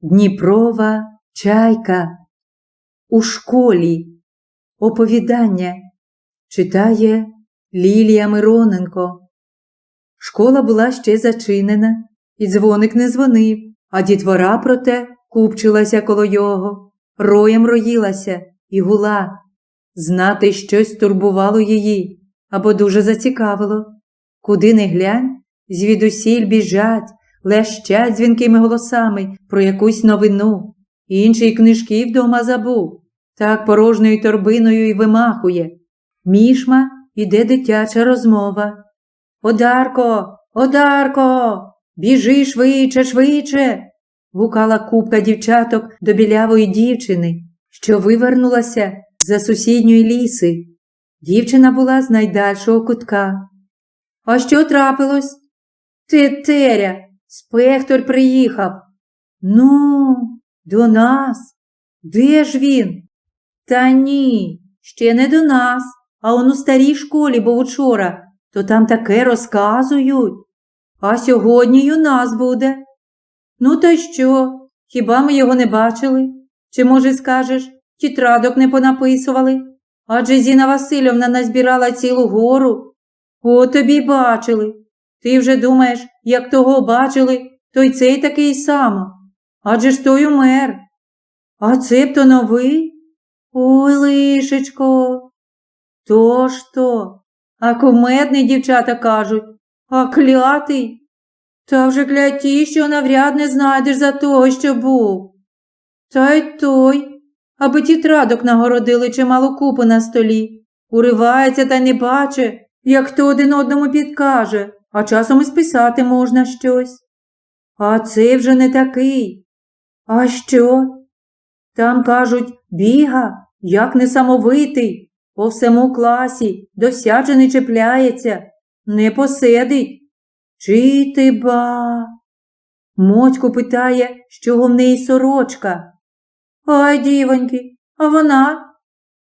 Дніпрова чайка у школі. Оповідання читає Лілія Мироненко. Школа була ще зачинена, і дзвоник не дзвонив, а дітвора проте купчилася коло його, роєм роїлася і гула. Знати щось турбувало її або дуже зацікавило. Куди не глянь, звідусіль біжать, лещать дзвінкими голосами про якусь новину. Інший книжки вдома забув. Так порожньою торбиною й вимахує. Мішма іде дитяча розмова. Одарко, Одарко, біжи швидше, швидше. гукала купка дівчаток до білявої дівчини, що вивернулася за сусідньої ліси. Дівчина була з найдальшого кутка. А що трапилось? Тетеря, спектор приїхав. Ну, до нас. Де ж він? Та ні, ще не до нас, а он у старій школі був учора, то там таке розказують. А сьогодні й у нас буде. Ну, то й що? Хіба ми його не бачили? Чи, може, скажеш, тітрадок не понаписували? Адже Зіна Васильівна назбирала цілу гору. О, тобі бачили. Ти вже думаєш, як того бачили, то й цей такий само. Адже ж той умер. А це б то новий? Ой, лишечко. То ж то, а кумедний дівчата кажуть, а клятий. Та вже кляті, що навряд не знайдеш за того, що був. Та й той, аби тітрадок нагородили чималу купу на столі. Уривається та не бачить, як хто один одному підкаже, а часом і списати можна щось. А це вже не такий. А що? Там, кажуть, біга, як несамовитий, по всьому класі, до всячини чіпляється, не посидить. Чи ти ба? Мотько питає, з чого в неї сорочка. Ай, дівоньки, а вона?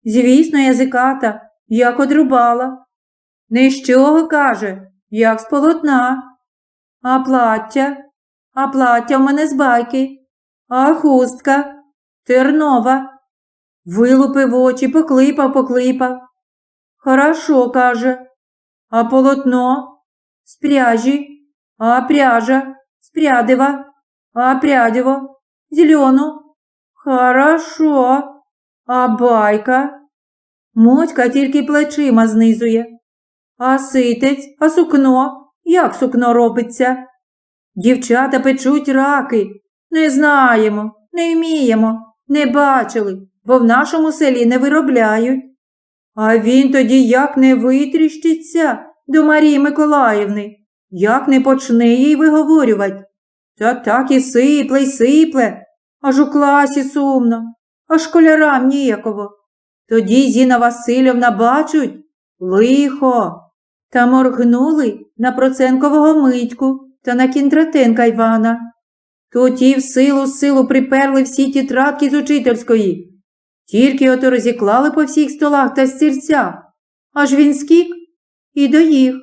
Звісно, язиката, як одрубала. Не з чого, каже, як з полотна. А плаття? А плаття в мене з байки. А хустка тернова. Вилупив очі, поклипав, поклипав. Хорошо, каже. А полотно з пряжі, а пряжа з прядива, а прядиво зелену. Хорошо. А байка? Мотька тільки плечима знизує. А ситець, а сукно? Як сукно робиться? Дівчата печуть раки. Не знаємо, не вміємо, не бачили, бо в нашому селі не виробляють. А він тоді як не витріщиться до Марії Миколаївни, як не почне їй виговорювати. Та так і сипле, й сипле, аж у класі сумно, а школярам ніяково. Тоді Зіна Васильівна бачуть лихо. Та моргнули на Проценкового митьку та на Кіндратенка Івана. То ті в силу силу приперли всі тітрадки з учительської. Тільки ото розіклали по всіх столах та стільцях. Аж він скік і до їх.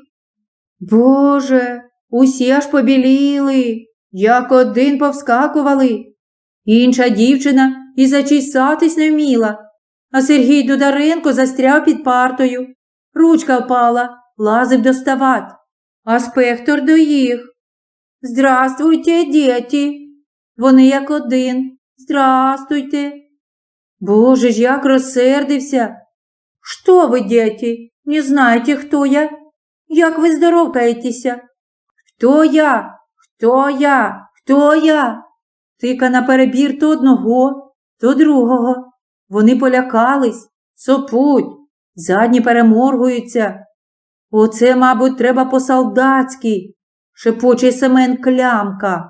Боже, усі аж побіліли, як один повскакували. Інша дівчина і зачісатись не вміла, а Сергій Дударенко застряв під партою. Ручка впала, лазив доставать, а спектор до їх. Здравствуйте, діти. Вони як один. Здравствуйте. Боже ж, як розсердився. Что вы, дети, не знаете, кто я? Як ви здоровкаєтеся? Хто я? Хто я? Хто я? Тика на перебір то одного, то другого. Вони полякались, сопуть, задні переморгуються. Оце, мабуть, треба по-солдатськи, шепоче Семен клямка.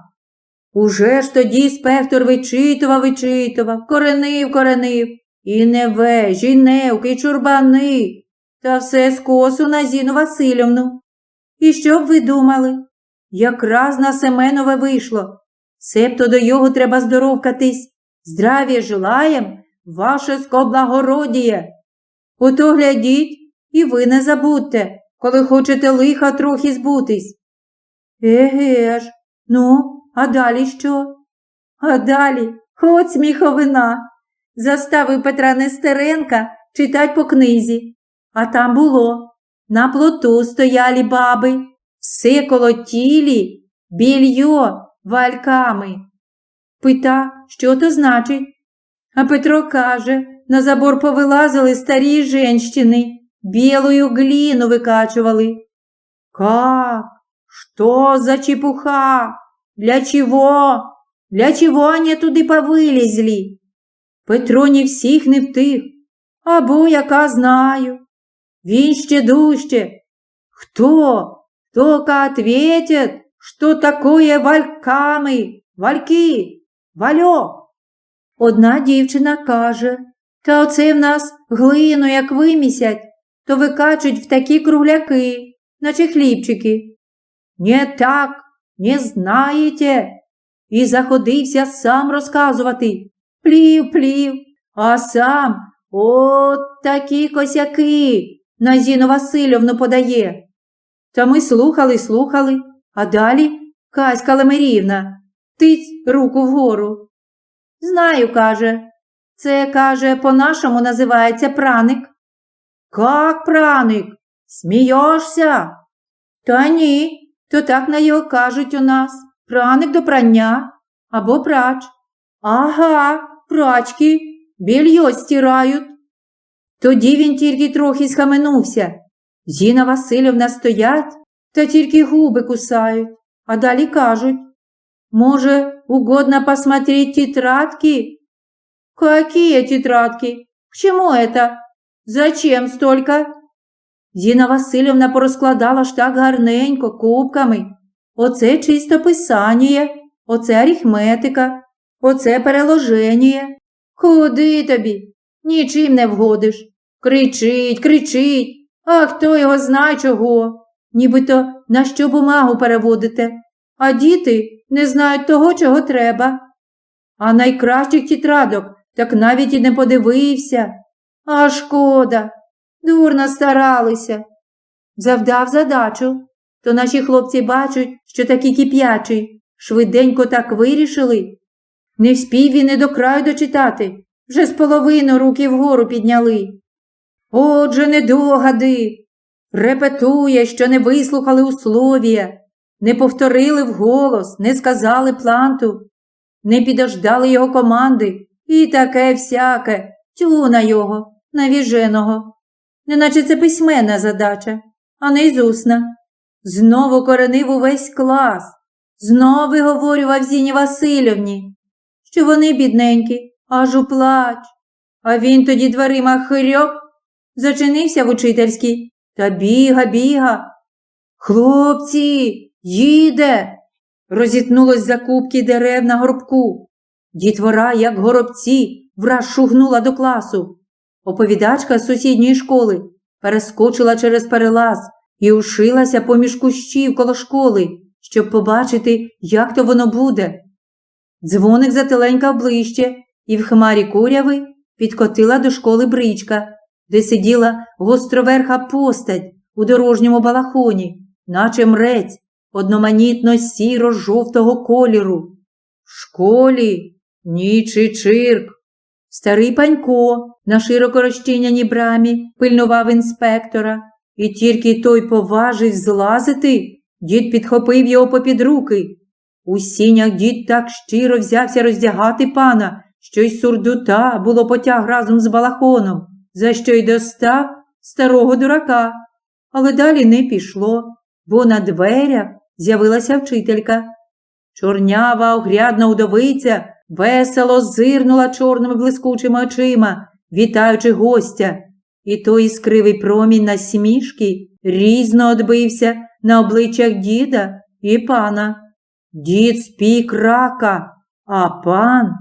Уже ж тоді спектор вичитував, вичитував, коренив, коренив. І невежі, і невки, і чурбани, та все скосу на Зіну Васильівну. І що б ви думали? Якраз на Семенове вийшло. Себто до його треба здоровкатись. Здравія желаєм, ваше скоблагородіє. Ото глядіть, і ви не забудьте, коли хочете лиха трохи збутись. Еге ж, ну, а далі що? А далі от сміховина. Заставив Петра Нестеренка читать по книзі. А там було. На плоту стояли баби, все колотілі, більйо вальками. Пита, що то значить? А Петро каже, на забор повилазили старі женщини, білою гліну викачували. Как? Что за чепуха? Для чего? Для чего они туди повилізли? Петро ні всіх не втих, або яка знаю. Він ще дужче. Хто? Только ответит, что такое вальками, вальки, вальо. Одна дівчина каже, та оце в нас глину, як вимісять, то викачуть в такі кругляки, наче хлібчики. Не так, не знаєте. І заходився сам розказувати. Плів, плів, а сам от такі косяки на Зіну Васильовну подає. Та ми слухали, слухали, а далі Каська Лемирівна тиць руку вгору. Знаю, каже. Це, каже, по-нашому називається праник. Как праник? Смієшся? Та ні, то так на його кажуть у нас. Праник до прання або прач. Ага, прачки, більйо стирають. Тоді він тільки трохи схаменувся. Зіна Васильівна стоять та тільки губи кусають, а далі кажуть. Може, угодно посмотреть тетрадки? Какие тетрадки? К чему это? Зачем столько? Зіна Васильівна порозкладала ж так гарненько, кубками. Оце чисто писання, оце арифметика, оце переложення. Куди тобі? Нічим не вгодиш. Кричить, кричить, а хто його знає чого. Нібито на що бумагу переводите, а діти не знають того, чого треба. А найкращих тетрадок так навіть і не подивився. А шкода, дурно старалися. Завдав задачу, то наші хлопці бачать, що такі кип'ячий, швиденько так вирішили. Не вспів він і до краю дочитати, вже з половину руки вгору підняли. Отже, недогади. Репетує, що не вислухали условія, не повторили вголос, не сказали планту, не підождали його команди і таке всяке, тю на його, навіженого. Неначе це письменна задача, а не ізусна. Знову коренив увесь клас, знову виговорював Зіні Васильівні, що вони, бідненькі, аж у плач. А він тоді дверима хирьок, зачинився в учительській та біга, біга. Хлопці, їде. Розітнулось за кубки дерев на горбку. Дітвора, як горобці, враз шугнула до класу. Оповідачка з сусідньої школи перескочила через перелаз і ушилася поміж кущів коло школи, щоб побачити, як то воно буде. Дзвоник зателенькав ближче, і в хмарі куряви підкотила до школи бричка, де сиділа гостроверха постать у дорожньому балахоні, наче мрець, одноманітно сіро-жовтого кольору. В школі ніч і чирк. Старий панько на широко розчиняній брамі пильнував інспектора, і тільки той поважив злазити, дід підхопив його попід руки. У сінях дід так щиро взявся роздягати пана, що й сурдута було потяг разом з балахоном, за що й достав старого дурака. Але далі не пішло, бо на дверях з'явилася вчителька. Чорнява огрядна удовиця весело зирнула чорними блискучими очима, вітаючи гостя, і той іскривий промінь на смішки різно одбився на обличчях діда і пана. Дід спік рака, а пан,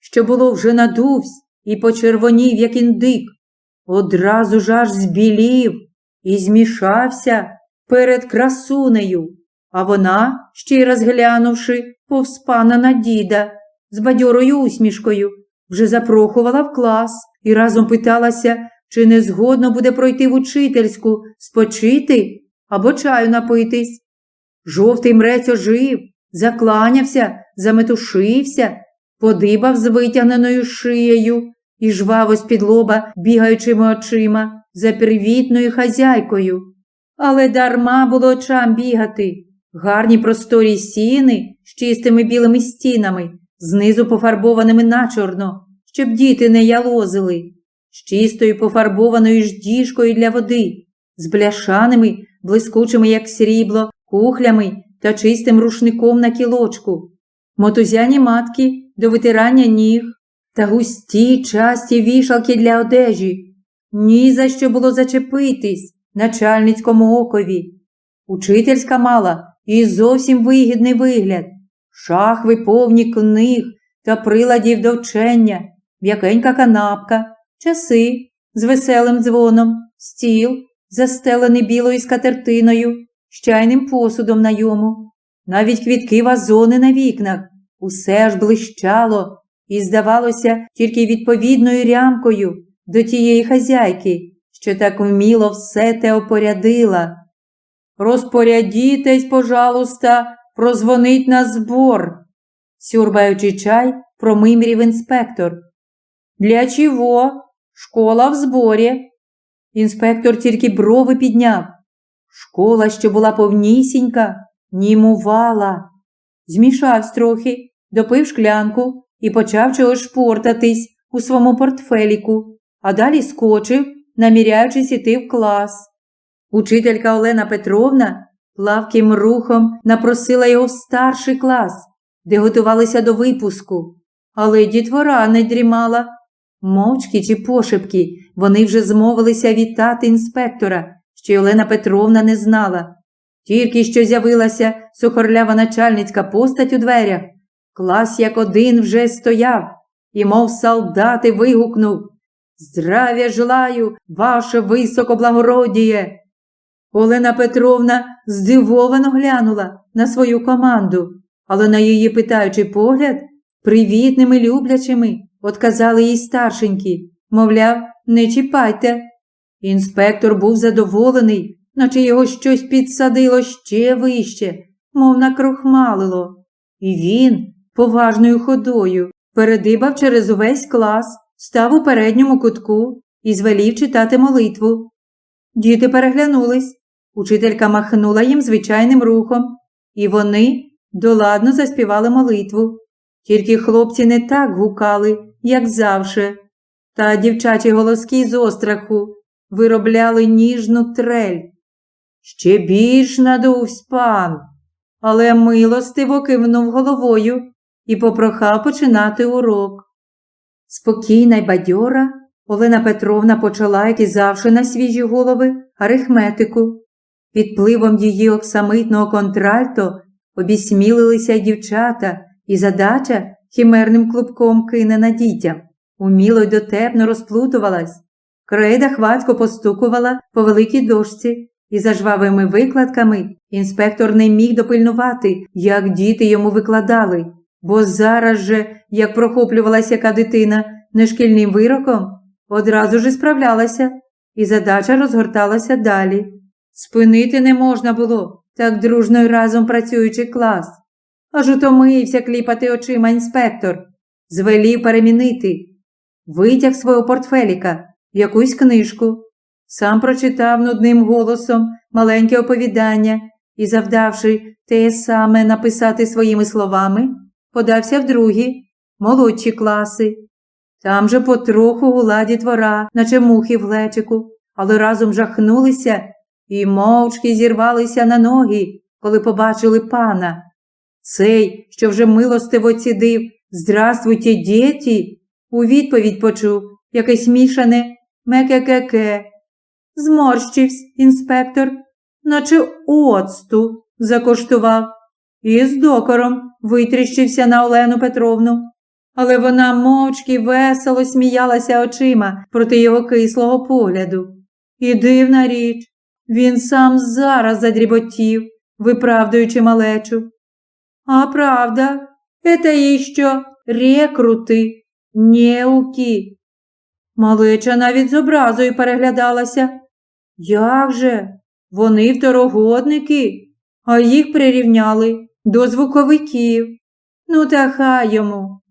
що було вже надувсь і почервонів, як індик, одразу ж аж збілів і змішався перед красунею, а вона, ще й розглянувши, повз пана на діда, з бадьорою усмішкою, вже запрохувала в клас і разом питалася, чи не згодно буде пройти в учительську, спочити або чаю напитись. Жовтий мрець ожив, закланявся, заметушився, подибав з витягненою шиєю і жваво з-під лоба бігаючими очима за привітною хазяйкою. Але дарма було очам бігати. Гарні просторі сіни з чистими білими стінами, знизу пофарбованими начорно, щоб діти не ялозили, з чистою пофарбованою ж діжкою для води, з бляшаними, блискучими, як срібло, кухлями та чистим рушником на кілочку, мотузяні матки до витирання ніг та густі часті вішалки для одежі. Ні за що було зачепитись начальницькому окові. Учительська мала і зовсім вигідний вигляд, шахви повні книг та приладів до вчення, м'якенька канапка, часи з веселим дзвоном, стіл, застелений білою скатертиною, з чайним посудом на йому, навіть квітки вазони на вікнах, усе ж блищало і, здавалося, тільки відповідною рямкою до тієї хазяйки, що так вміло все те опорядила. Розпорядітесь, пожалуйста, прозвонить на збор, сюрбаючи чай, промимрів інспектор. Для чого? Школа в зборі. Інспектор тільки брови підняв. Школа, що була повнісінька, німувала. Змішався трохи, допив шклянку і почав чогось шпортатись у своєму портфеліку, а далі скочив, наміряючись іти в клас. Учителька Олена Петровна плавким рухом напросила його в старший клас, де готувалися до випуску, але дітвора не дрімала. Мовчки чи пошепки вони вже змовилися вітати інспектора, що Олена Петровна не знала. Тільки що з'явилася сухорлява начальницька постать у дверях. Клас як один вже стояв і, мов солдати, вигукнув Здравия желаю, ваше високоблагородіє. Олена Петровна здивовано глянула на свою команду, але на її питаючий погляд, привітними люблячими, отказали їй старшенькі, мовляв, не чіпайте. Інспектор був задоволений, наче його щось підсадило ще вище, мов накрохмалило. І він, поважною ходою, передибав через увесь клас, став у передньому кутку і звелів читати молитву. Діти переглянулись. Учителька махнула їм звичайним рухом, і вони доладно заспівали молитву. Тільки хлопці не так гукали, як завше, та дівчачі голоски з остраху виробляли ніжну трель. Ще більш надувсь пан, але милостиво кивнув головою і попрохав починати урок. Спокійна й бадьора, Олена Петровна почала, як і завжди на свіжі голови, арифметику. Під пливом її оксамитного контральто обісмілилися й дівчата, і задача хімерним клубком кинена дітям. Уміло й дотепно розплутувалась. Крейда хвацько постукувала по великій дошці, і за жвавими викладками інспектор не міг допильнувати, як діти йому викладали, бо зараз же, як прохоплювалася яка дитина нешкільним вироком, одразу ж справлялася, і задача розгорталася далі. Спинити не можна було, так дружно й разом працюючи клас. Аж утомився кліпати очима інспектор, звелів перемінити, витяг свого портфеліка, якусь книжку, сам прочитав нудним голосом маленьке оповідання і, завдавши те саме написати своїми словами, подався в другі, молодші класи. Там же потроху гула дітвора, наче мухи в глечику, але разом жахнулися і мовчки зірвалися на ноги, коли побачили пана. Цей, що вже милостиво цідив Здравствуйте, діти, у відповідь почув якесь мішане мекекеке. Зморщився інспектор, наче оцту закоштував, і з докором витріщився на Олену Петровну. Але вона мовчки весело сміялася очима проти його кислого погляду. І дивна річ, він сам зараз задріботів, виправдуючи малечу. А правда, это еще рекрути, неуки. Малеча навіть з образою переглядалася. Як же? Вони второгодники, а їх прирівняли до звуковиків. Ну, та хай йому.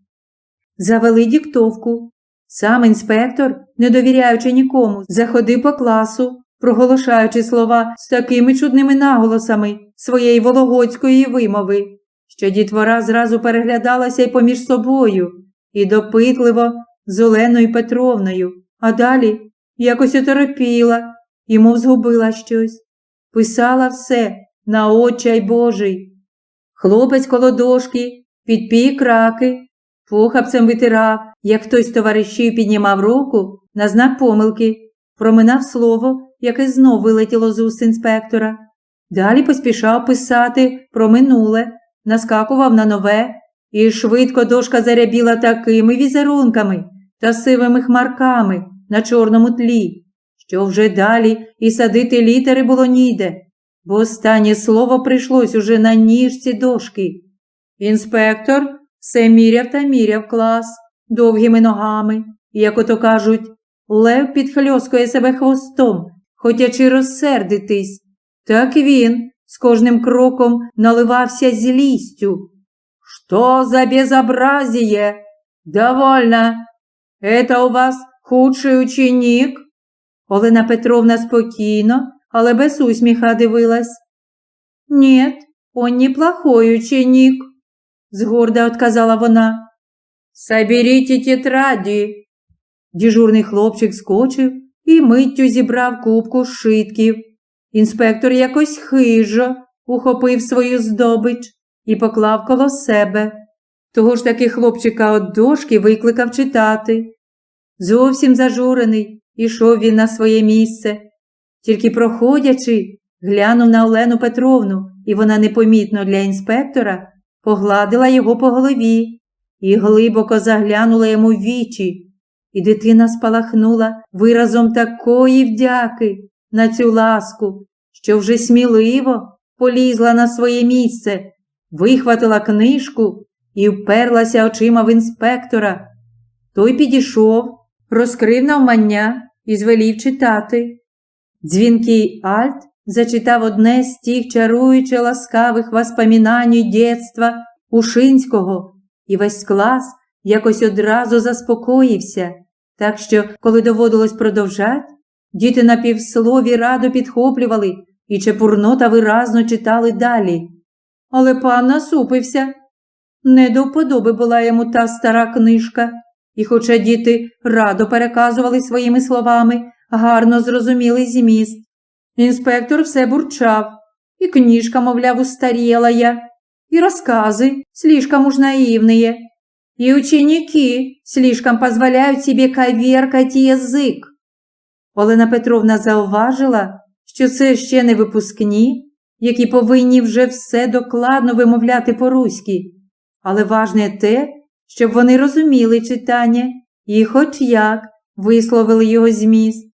завели диктовку. Сам інспектор, не довіряючи нікому, заходив по класу, проголошаючи слова з такими чудними наголосами своєї вологодської вимови, що дітвора зразу переглядалася й поміж собою, і допитливо з Оленою Петровною, а далі якось оторопіла і мов згубила щось. Писала все на очай Божий. Хлопець коло дошки підпій краки, похапцем витирав, як хтось з товаришів піднімав руку на знак помилки, проминав слово, яке знов вилетіло з уст інспектора. Далі поспішав писати про минуле, наскакував на нове, і швидко дошка зарябіла такими візерунками та сивими хмарками на чорному тлі, що вже далі і садити літери було ніде, бо останнє слово прийшлось уже на ніжці дошки. Інспектор все міряв та міряв клас довгими ногами, як ото кажуть, лев підхльоскує себе хвостом, хотячи розсердитись. Так він з кожним кроком наливався злістю. Что за безобразие? Довольно. Это у вас худший ученик? Олена Петровна спокійно, але без усміха дивилась. Нет, он неплохой ученик, згорда отказала вона. Соберіть тетраді. Дежурний хлопчик скочив і миттю зібрав кубку шитків. Інспектор якось хижо ухопив свою здобич і поклав коло себе. Того ж таки хлопчика от дошки викликав читати. Зовсім зажурений, ішов він на своє місце. Тільки проходячи, глянув на Олену Петровну, і вона непомітно для інспектора погладила його по голові і глибоко заглянула йому в вічі, і дитина спалахнула виразом такої вдяки на цю ласку, що вже сміливо полізла на своє місце, вихватила книжку і вперлася очима в інспектора. Той підійшов, розкрив навмання і звелів читати. Дзвінкий Альт зачитав одне з тих чаруюче ласкавих воспоминань дєтства Ушинського, і весь клас якось одразу заспокоївся, так що, коли доводилось продовжати, діти на півслові радо підхоплювали і чепурно та виразно читали далі. Але пан насупився. Не до вподоби була йому та стара книжка, і, хоча діти радо переказували своїми словами, гарно зрозумілий зміст. Інспектор все бурчав, і книжка, мовляв, устаріла я, і розкази слишком уж наивные, и ученики слишком позволяють собі коверкать язик. Олена Петровна зауважила, що це ще не випускні, які повинні вже все докладно вимовляти по-руськи, але важне те, щоб вони розуміли читання і хоч як висловили його зміст.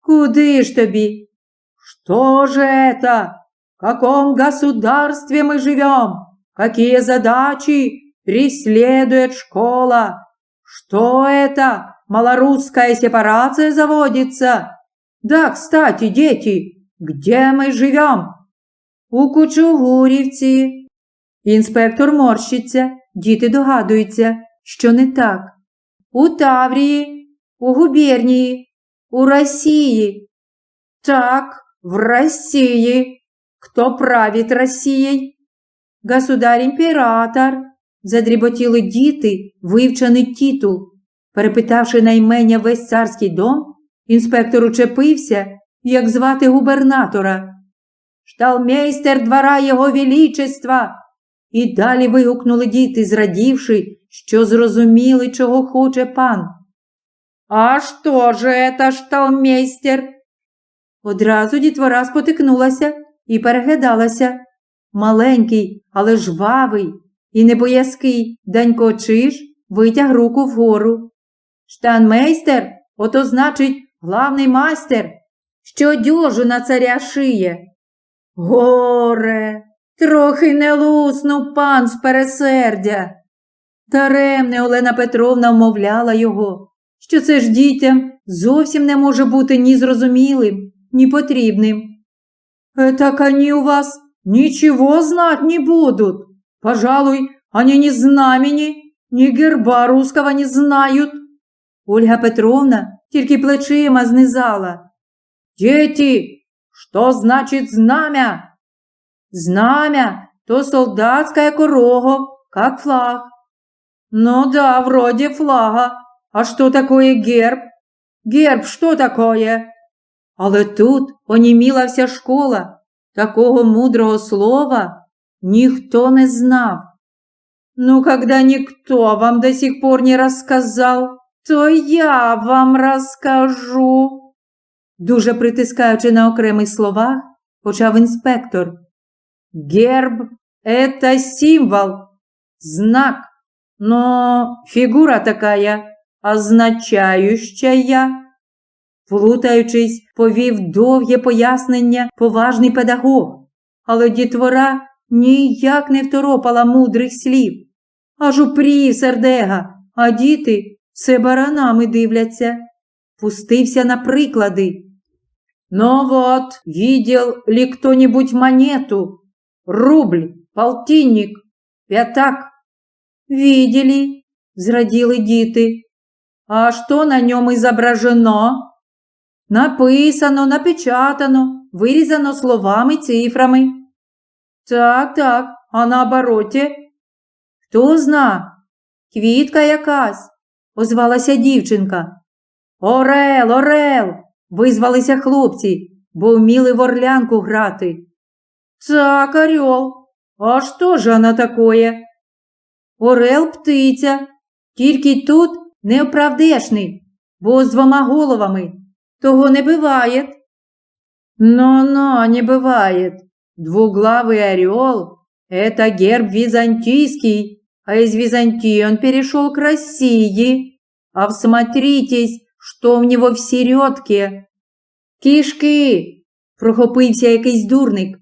Куди ж тобі? Что же это? В каком государстве мы живем? Какие задачи преследует школа? Что это? Малорусская сепарация заводится? Да, кстати, дети, где мы живем? У Кучугурівці. Інспектор морщиться, діти догадуються, що не так. У Таврії, у губернії, у Росії. Так, в России. Кто правит Россией? Государь-імператор. Задріботіли діти, вивчений титул. Перепитавши на імення весь царський дом, інспектор учепився, як звати губернатора. Шталмейстер двора його величества. І далі вигукнули діти, зрадівши, що зрозуміли, чого хоче пан. А що же это шталмейстер? Одразу дітвора спотикнулася і переглядалася. Маленький, але жвавий і небоязкий Данько Чиж витяг руку вгору. Штанмейстер, ото значить главний майстер, що дьожу на царя шиє. Горе, трохи не луснув пан з пересердя. Таремне Олена Петровна вмовляла його, що це ж дітям зовсім не може бути ні зрозумілим, ні потрібним. «Так они у вас ничего знать не будут. Пожалуй, они ни знамени, Ні герба русского не знають. Ольга Петровна тільки плечима знизала. Дети, що значить знамя? Знамя то солдатское корого, как флаг. Ну да, вроде флага. А что такое герб? Герб что такое? Але тут оніміла вся школа. Такого мудрого слова ніхто не знав. Ну, когда никто вам до сих пор не рассказал, то я вам розкажу. Дуже притискаючи на окремих словах, почав інспектор. Герб – это символ, знак, но фигура такая, означающая. Плутаючись, повів довге пояснення поважний педагог, але дітвора ніяк не второпала мудрих слів. Аж упрів сердега, а діти все баранами дивляться. Пустився на приклади. Ну вот, видел ли кто-нибудь монету? Рубль, полтинник, пятак? Видели, зраділи діти. А що на ньому изображено? Написано, напечатано, вирізано словами, цифрами. Так, так, а на обороті? Хто зна? Квітка якась, озвалася дівчинка. Орел, орел, визвалися хлопці, бо вміли в орлянку грати. Так, орел, а що ж вона такое? Орел птиця, тільки тут неоправдешний, бо з двома головами. Того не бывает. Но-но, не бывает. Двуглавый орел – это герб византийский, а из Византии он перешел к России. А всмотритесь, что в него в середке. Кішки! прохопився якийсь дурник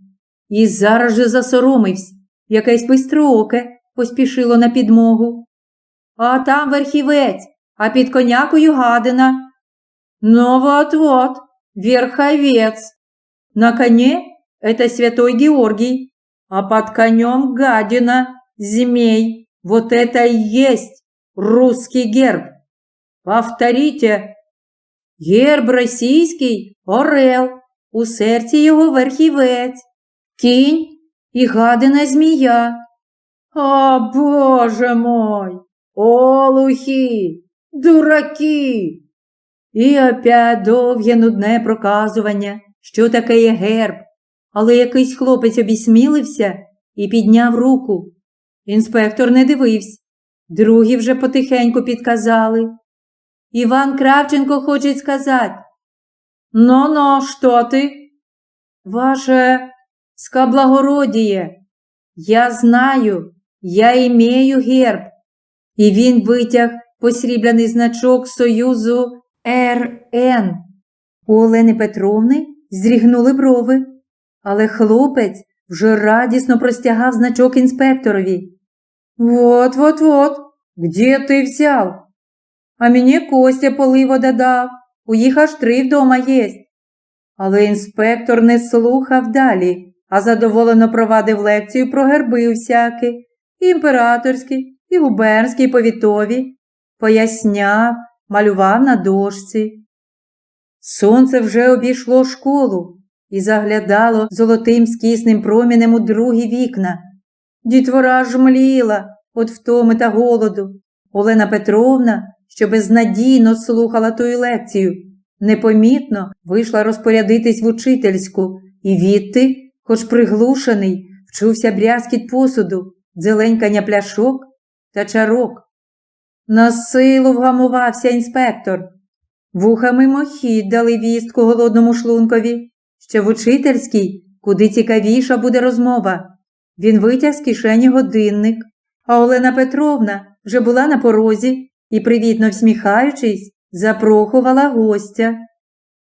і зараз же засоромився. Якесь бистрооке поспішило на підмогу. А там верхівець, а під конякою гадина. Ну вот-вот, верховец. На коне это святой Георгий, а под конем гадина, змей. Вот это и есть русский герб. Повторите. Герб російський орел, у серці його верхівець, кінь і гадина змія. О, Боже мой! Олухи! Дураки! І опять довге нудне проказування, що таке є герб, але якийсь хлопець обісмілився і підняв руку. Інспектор не дивився. Другі вже потихеньку підказали. Іван Кравченко хоче сказати. Ну-ну, що ти? Ваше скаблагородіє, я знаю, я імею герб. І він витяг посрібляний значок Союзу РН. У Олени Петровни зрігнули брови, але хлопець вже радісно простягав значок інспекторові. Вот-вот-вот, где ти взяв? А мені Костя поливо додав, у їх аж три вдома єсть. Але інспектор не слухав далі, а задоволено провадив лекцію про герби всякі, і імператорські, і губернські, і повітові, поясняв, малював на дошці. Сонце вже обійшло школу і заглядало золотим скісним промінем у другі вікна. Дітвора ж мліла від втоми та голоду. Олена Петровна, що безнадійно слухала тую лекцію, непомітно вийшла розпорядитись в учительську, і відти, хоч приглушений, вчувся брязкіт посуду, дзеленькання пляшок та чарок. На силу вгамувався інспектор. Вуха мимохідь дали вістку голодному шлункові, що в учительській куди цікавіша буде розмова. Він витяг з кишені годинник, а Олена Петровна вже була на порозі і, привітно всміхаючись, запрохувала гостя.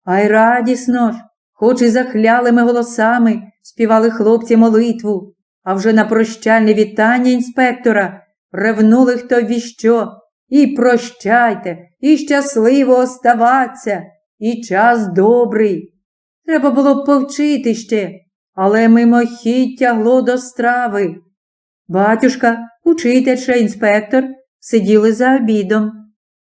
А й радісно ж, хоч і захлялими голосами співали хлопці молитву, а вже на прощальне вітання інспектора ревнули хто віщо. І прощайте, і щасливо оставаться, і час добрий. Треба було б повчити ще, але мимохідь тягло до страви. Батюшка, учитель ще інспектор сиділи за обідом.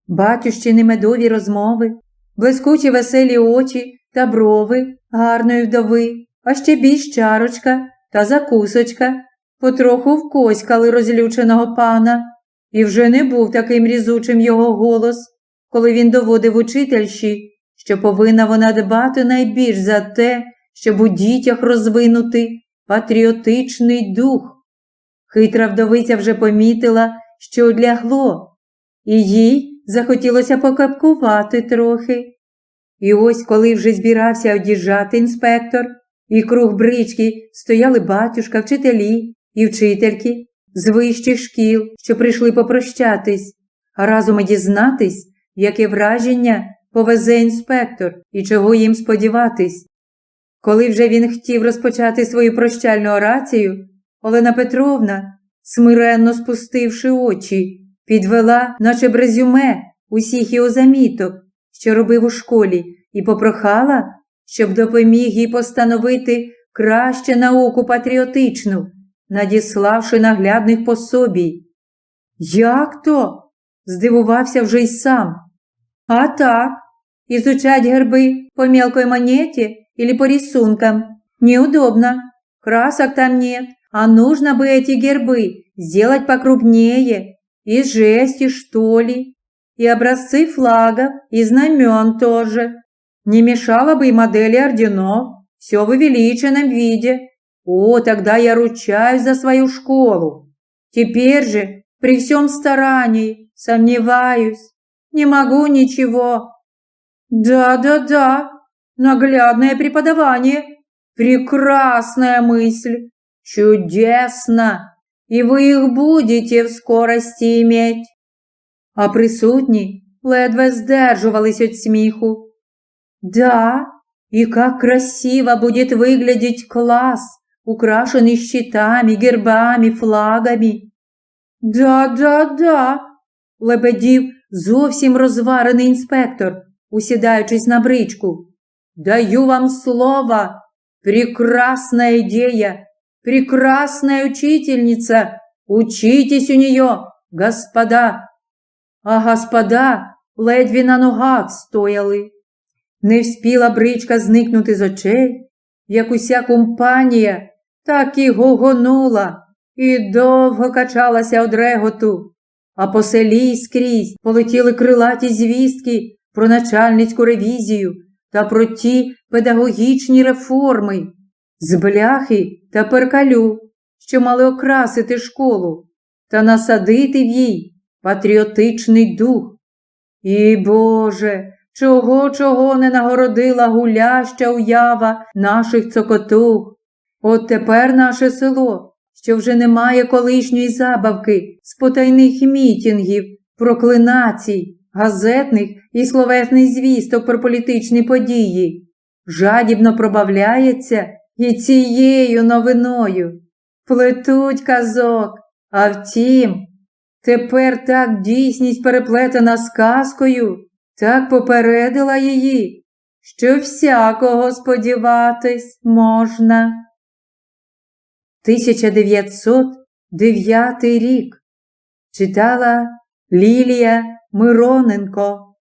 Батющини медові розмови, блискучі веселі очі та брови гарної вдови, а ще більш чарочка та закусочка потроху вкоськали розлюченого пана, і вже не був таким різучим його голос, коли він доводив учительші, що повинна вона дбати найбільш за те, щоб у дітях розвинути патріотичний дух. Хитра вдовиця вже помітила, що одлягло, і їй захотілося покапкувати трохи. І ось, коли вже збирався одіжджати інспектор, і круг брички стояли батюшка, вчителі і вчительки з вищих шкіл, що прийшли попрощатись, а разом і дізнатись, яке враження повезе інспектор і чого їм сподіватись. Коли вже він хотів розпочати свою прощальну орацію, Олена Петровна, смиренно спустивши очі, підвела, наче б резюме, усіх його заміток, що робив у школі, і попрохала, щоб допоміг їй постановити краще науку патріотичну, надіславши наглядних пособій. Як то? здивувався вже й сам. А так, изучать гербы по мелкой монете или по рисункам неудобно. Красок там нет, а нужно бы эти гербы сделать покрупнее, из жести, что ли. И образцы флагов, и знамен тоже. Не мешало бы и модели орденов, все в увеличенном виде. О, тогда я ручаюсь за свою школу. Теперь же, при всем старании, сомневаюсь, не могу ничего. Да-да-да, наглядное преподавание, прекрасная мысль, чудесно, и вы их будете в скорости иметь. А присутні ледве здержувались від сміху. Да, и как красиво будет выглядеть класс, украшенный щитами, гербами, флагами. Да-да-да, лебедів зовсім розварений інспектор, усідаючись на бричку. Даю вам слово, прекрасная идея, прекрасная учительница, учитесь у нее, господа. А господа ледві на ногах стояли. Не вспіла бричка зникнути з очей, як уся компанія так і гогонула і довго качалася од реготу, а по селі скрізь полетіли крилаті звістки про начальницьку ревізію та про ті педагогічні реформи з бляхи та перкалю, що мали окрасити школу та насадити в їй патріотичний дух. І, Боже, чого чого не нагородила гуляща уява наших цокотух. От тепер наше село, що вже немає колишньої забавки з потайних мітінгів, проклинацій, газетних і словесних звісток про політичні події, жадібно пробавляється і цією новиною. Плетуть казок, а втім, тепер так дійсність переплетена з казкою, так попередила її, що всякого сподіватись можна. 1909 рік читала Лілія Мироненко